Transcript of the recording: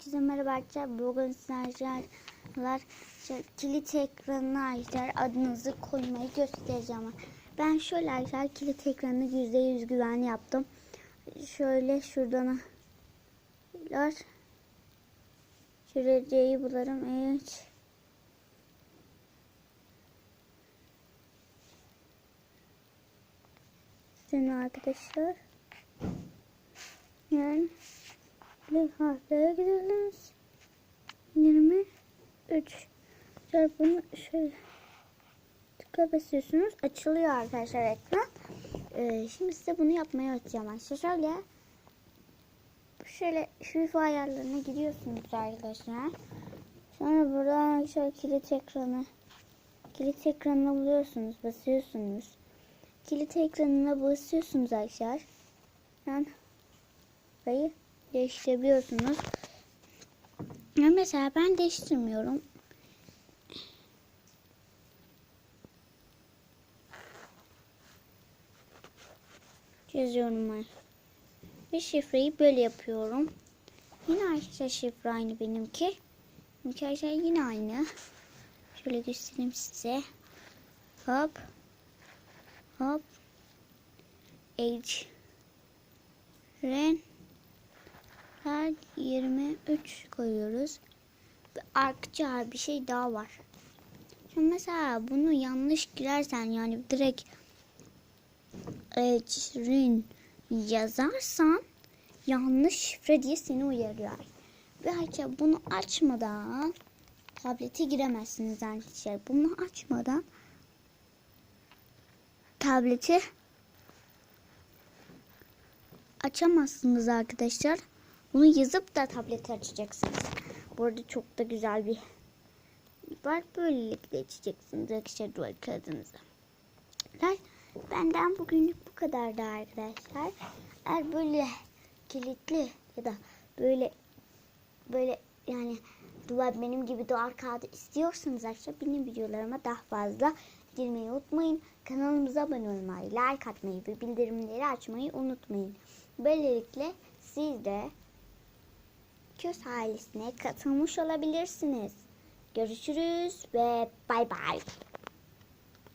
Herkese merhaba arkadaşlar. Bugün sizlerler kilit ekranına arkadaşlar adınızı koymayı göstereceğim. Ben şöyle arkadaşlar kilit ekranını %100 güven yaptım. Şöyle şuradan Şöyle C'yi bularım. Evet. Şimdi arkadaşlar yani bir harflere gidiyoruz. 23 çarpını şöyle tıka basıyorsunuz. Açılıyor arkadaşlar ekran. Ee, şimdi size bunu yapmaya öğreteceğim arkadaşlar. Şöyle şöyle FIFA ayarlarına gidiyorsunuz arkadaşlar. Sonra buradan arkadaşlar kilit ekranı kilit ekranını buluyorsunuz. Basıyorsunuz. Kilit ekranına basıyorsunuz arkadaşlar. Yani sayı değiştirebiliyorsunuz. Ya mesela ben değiştirmiyorum. Yazıyorum ben. Bir şifreyi böyle yapıyorum. Yine arkadaşlar şifre aynı benimki. Benimki arkadaşlar yine aynı. Şöyle göstereyim size. Hop. Hop. Age. Ren. Her 23 koyuyoruz. Bir bir şey daha var. Şimdi mesela bunu yanlış girersen yani direkt Ecrin yazarsan yanlış şifre diye seni uyarıyor. Ve ayrıca bunu açmadan tablete giremezsiniz arkadaşlar. Bunu açmadan tableti açamazsınız arkadaşlar. Bunu yazıp da tableti açacaksınız. Bu arada çok da güzel bir var. Böylelikle açacaksınız arkadaşlar duvar kağıdınızı. Benden bugünlük bu kadardı arkadaşlar. Eğer böyle kilitli ya da böyle böyle yani duvar benim gibi duvar kağıdı istiyorsanız arkadaşlar benim videolarıma daha fazla girmeyi unutmayın. Kanalımıza abone olmayı, like atmayı ve bildirimleri açmayı unutmayın. Böylelikle siz de Köz ailesine katılmış olabilirsiniz. Görüşürüz ve bay bay.